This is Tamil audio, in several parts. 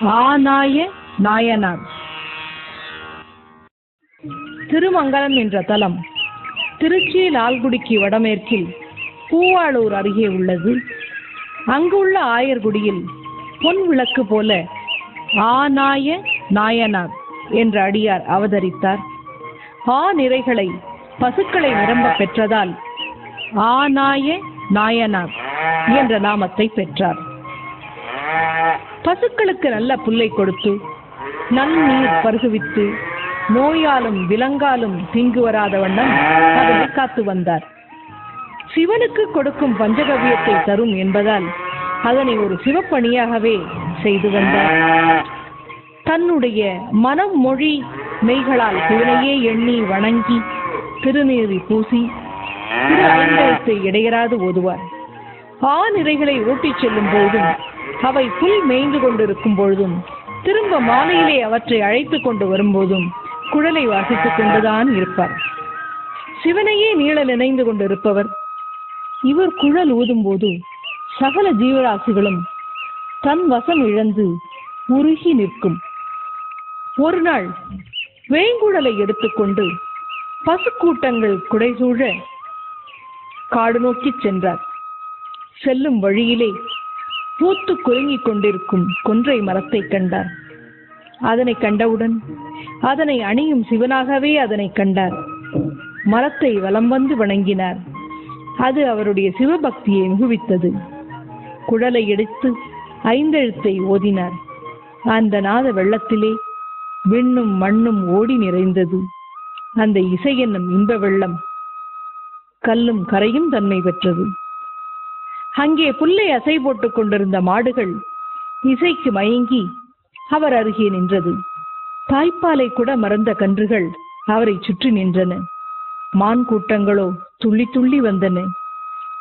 ஆநாய நாயனார். திருமங்கலம் என்ற தலம் திருச்சி லால்குடிக்கு வடமேற்கில் பூவாளூர் அருகே உள்ளது. அங்குள்ள ஆயர்குடியில் பொன் விளக்கு போல ஆநாய நாயனார் என்ற அடியார் அவதரித்தார். ஆ நிறைகளை பசுக்களை நிரம்ப பெற்றதால் ஆநாய நாயனார் என்ற நாமத்தை பெற்றார். பசுக்களுக்கு நல்ல புல்லை கொடுத்து நன்னீர் பருகுவித்து நோயாலும் விலங்காலும் தீங்கு வராத வண்ணம் அதனை காத்து வந்தார். சிவனுக்கு கொடுக்கும் பஞ்சகவியத்தை தரும் என்பதால் அதனை ஒரு சிவப்பணியாகவே செய்து வந்தார். தன்னுடைய மனம் மொழி மெய்களால் சிவனையே எண்ணி வணங்கி திருநீறி பூசி திரு ஐந்தெழுத்தை இடையராது ஓதுவார். ஆநிறைகளை ஓட்டிச் செல்லும் போதும் அவை புல் மேய்ந்து கொண்டிருக்கும் பொழுதும் திரும்ப மாலையிலே அவற்றை அழைத்து கொண்டு வரும்போதும் குழலை வாசித்துக் கொண்டுதான் இருப்பார். சிவனையே நீள நினைந்து கொண்டிருப்பவர் இவர் குழல் ஊதும்போது சகல ஜீவராசிகளும் தன் வசம் இழந்து உருகி நிற்கும். ஒரு நாள் வேங்குழலை எடுத்துக்கொண்டு பசுக்கூட்டங்கள் குடைசூழ காடு நோக்கிச் சென்றார். செல்லும் வழியிலே பூத்து குலுங்கிக் கொண்டிருக்கும் கொன்றை மரத்தை கண்டார். அதனை கண்டவுடன் அதனை அணியும் சிவனாகவே அதனை கண்டார். மரத்தை வலம் வந்து வணங்கினார். அது அவருடைய சிவபக்தியை மிகுவித்தது. குழலை எடுத்து ஐந்தெழுத்தை ஓதினார். அந்த நாத வெள்ளத்திலே விண்ணும் மண்ணும் ஓடி நிறைந்தது. அந்த இசை என்னும் இன்ப வெள்ளம் கல்லும் கரையும் தன்மை பெற்றது. அங்கே புல்லை அசை போட்டுக் கொண்டிருந்த மாடுகள் இசைக்கு மயங்கி அவர் அருகே நின்றது. தாய்ப்பாலை கூட மறந்த கன்றுகள் அவரை சுற்றி நின்றன. மான் கூட்டங்களோ துள்ளி துள்ளி வந்தன.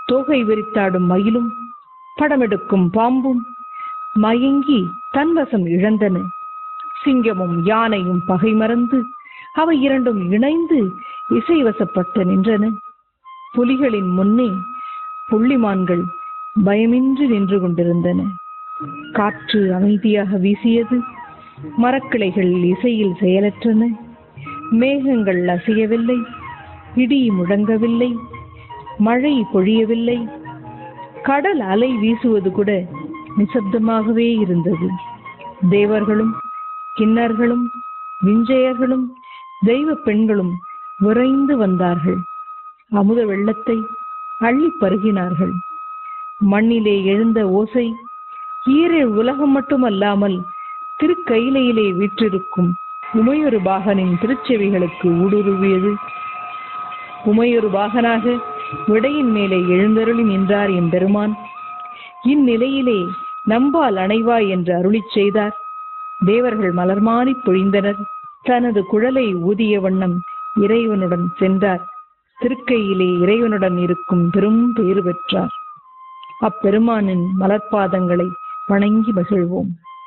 தோகை விரித்தாடும் மயிலும் படமெடுக்கும் பாம்பும் மயங்கி தன்வசம் இழந்தன. சிங்கமும் யானையும் பகை மறந்து அவை இரண்டும் இணைந்து இசைவசப்பட்டு நின்றன. புலிகளின் முன்னே புள்ளிமான்கள் பயமின்றி நின்று கொண்டிருந்தன. காற்று அமைதியாக வீசியது. மரக்கிளைகள் இசையில் செயலற்றன. மேகங்கள் அசையவில்லை. இடி முழங்கவில்லை. மழை பொழியவில்லை. கடல் அலை வீசுவது கூட நிசப்தமாகவே இருந்தது. தேவர்களும் கிண்ணர்களும் விஞ்சையர்களும் தெய்வ பெண்களும் விரைந்து வந்தார்கள். அமுத வெள்ளத்தை அள்ளி பருகினார்கள். மண்ணிலே எழுந்த ஓசை ஈரே உலகம் மட்டுமல்லாமல் திருக்கையிலையிலே வீற்றிருக்கும் உமையொரு பாகனின் திருச்செவிகளுக்கு ஊடுருவியது. உமையொரு பாகனாக விடையின் மேலே எழுந்தருளி நின்றார் எம்பெருமான் இந்நிலையிலே நம்பால் அணைவாய் என்று அருளிச் செய்தார். தேவர்கள் மலர்மாறி பொழிந்தனர். தனது குழலை ஊதிய வண்ணம் இறைவனுடன் சென்றார். திருக்கையிலே இறைவனுடன் இருக்கும் பெரும் பெயர் பெற்றார். அப்பெருமானின் மலர்பாதங்களை வணங்கி மகிழ்வோம்.